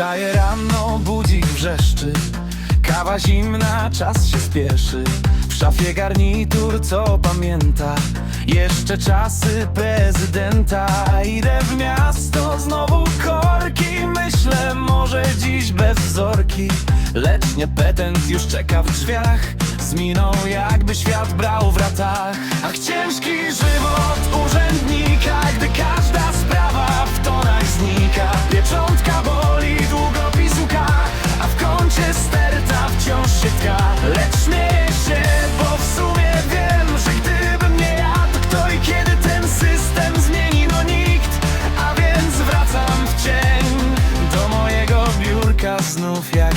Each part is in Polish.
Wstaje rano, budzik wrzeszczy. Kawa zimna, czas się spieszy. W szafie garnitur, co pamięta? Jeszcze czasy prezydenta. Idę w miasto, znowu korki. Myślę, może dziś bez wzorki. Lecz nie petent już czeka w drzwiach. Z miną jakby świat brał w ratach. Ach, ciężki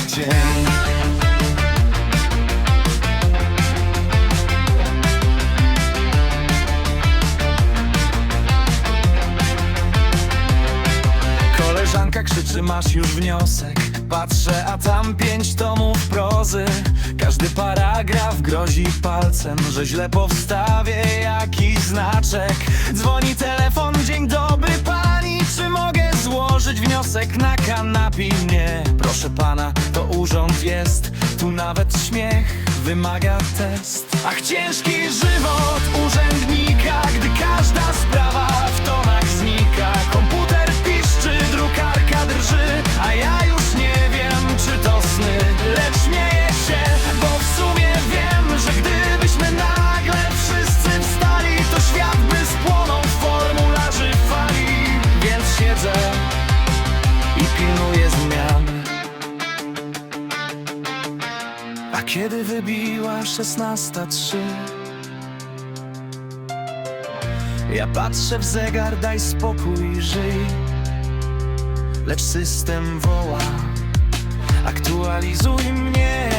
dzień. Koleżanka krzyczy, masz już wniosek. Patrzę, a tam pięć tomów prozy. Każdy paragraf grozi palcem Że źle powstawię jakiś znaczek. Dzwoni telefon, dzień dobry pani. Czy mogę złożyć wniosek na kanapie? Nie, proszę pana, urząd jest. Tu nawet śmiech wymaga test. Ach, ciężki żywot kiedy wybiła szesnasta trzy? Ja patrzę w zegar, daj spokój, żyj. Lecz system woła Aktualizuj mnie.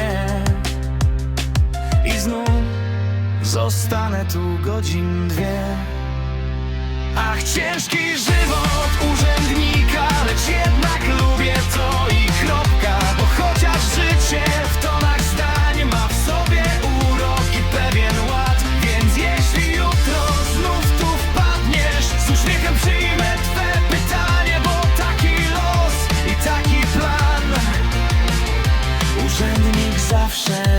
I znów zostanę tu godzin dwie. Ach, ciężki żyć shame.